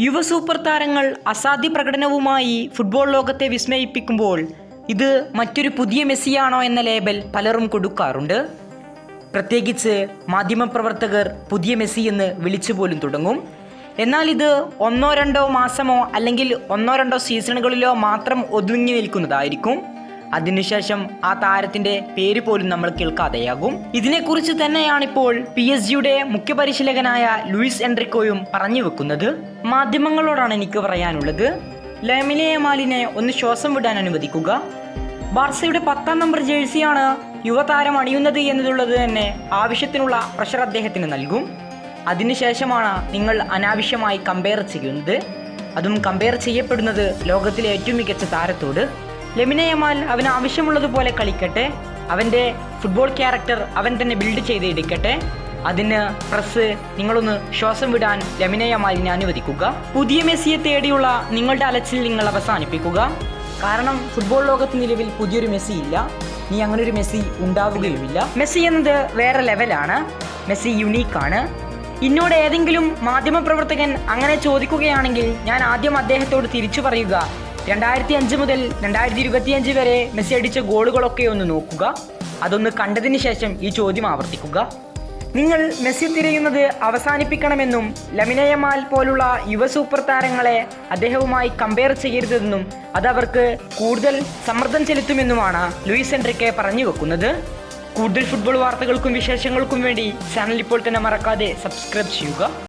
യുവ സൂപ്പർ താരങ്ങൾ അസാധ്യ പ്രകടനവുമായി ഫുട്ബോൾ ലോകത്തെ വിസ്മയിപ്പിക്കുമ്പോൾ ഇത് മറ്റൊരു പുതിയ മെസ്സിയാണോ എന്ന ലേബൽ പലരും കൊടുക്കാറുണ്ട്. പ്രത്യേകിച്ച് മാധ്യമപ്രവർത്തകർ പുതിയ മെസ്സി എന്ന് വിളിച്ചു പോലും തുടങ്ങും. എന്നാൽ ഇത് ഒന്നോ രണ്ടോ മാസമോ അല്ലെങ്കിൽ ഒന്നോ രണ്ടോ സീസണുകളിലോ മാത്രം ഒതുങ്ങി നിൽക്കുന്നതായിരിക്കും. അതിനുശേഷം ആ താരത്തിന്റെ പേര് പോലും നമ്മൾ കേൾക്കാതെയാകും. ഇതിനെക്കുറിച്ച് തന്നെയാണിപ്പോൾ പി എസ് ജിയുടെ മുഖ്യപരിശീലകനായ ലൂയിസ് എൻട്രിക്കോയും പറഞ്ഞു വെക്കുന്നത്. മാധ്യമങ്ങളോടാണ് എനിക്ക് പറയാനുള്ളത്. ലെമിനെ മാലിനെ ഒന്ന് ശ്വാസം വിടാൻ അനുവദിക്കുക. ബാർസയുടെ പത്താം നമ്പർ ജേഴ്സിയാണ് യുവതാരം അണിയുന്നത് എന്നതുള്ളത് തന്നെ ആവശ്യത്തിനുള്ള പ്രഷർ അദ്ദേഹത്തിന് നൽകും. അതിനുശേഷമാണ് നിങ്ങൾ അനാവശ്യമായി കമ്പയർ ചെയ്യുന്നത്. അതും കമ്പയർ ചെയ്യപ്പെടുന്നത് ലോകത്തിലെ ഏറ്റവും മികച്ച താരത്തോട്. ലെമിനയമാൽ അവന് ആവശ്യമുള്ളതുപോലെ കളിക്കട്ടെ. അവന്റെ ഫുട്ബോൾ ക്യാരക്ടർ അവൻ തന്നെ ബിൽഡ് ചെയ്തെടുക്കട്ടെ അതിന് പ്രസ് നിങ്ങളൊന്ന് ശ്വാസം വിടാൻ ലമിനയമാലിനെ അനുവദിക്കുക. പുതിയ മെസ്സിയെ തേടിയുള്ള നിങ്ങളുടെ അലച്ചിൽ നിങ്ങൾ അവസാനിപ്പിക്കുക. കാരണം ഫുട്ബോൾ ലോകത്ത് നിലവിൽ പുതിയൊരു മെസ്സി ഇല്ല. നീ അങ്ങനെ ഒരു മെസ്സി ഉണ്ടാവുകയുമില്ല. മെസ്സി എന്നത് വേറെ ലെവലാണ് മെസ്സി യുണീക്കാണ് ഇന്നോട് ഏതെങ്കിലും മാധ്യമപ്രവർത്തകൻ അങ്ങനെ ചോദിക്കുകയാണെങ്കിൽ ഞാൻ ആദ്യം അദ്ദേഹത്തോട് തിരിച്ചു പറയുക. രണ്ടായിരത്തി അഞ്ച് മുതൽ രണ്ടായിരത്തി ഇരുപത്തിയഞ്ച് വരെ മെസ്സി അടിച്ച ഗോളുകളൊക്കെ ഒന്ന് നോക്കുക. അതൊന്ന് കണ്ടതിന് ശേഷം ഈ ചോദ്യം ആവർത്തിക്കുക. നിങ്ങൾ മെസ്സി തിരയുന്നത് അവസാനിപ്പിക്കണമെന്നും ലമിനയമാൽ പോലുള്ള യുവ സൂപ്പർ താരങ്ങളെ അദ്ദേഹവുമായി കമ്പയർ ചെയ്യരുതെന്നും അതവർക്ക് കൂടുതൽ സമ്മർദ്ദം ചെലുത്തുമെന്നുമാണ് ലൂയിസ് എൻട്രിക്കെ പറഞ്ഞു വെക്കുന്നത്. കൂടുതൽ ഫുട്ബോൾ വാർത്തകൾക്കും വിശേഷങ്ങൾക്കും വേണ്ടി ചാനൽ ഇപ്പോൾ തന്നെ മറക്കാതെ സബ്സ്ക്രൈബ് ചെയ്യുക.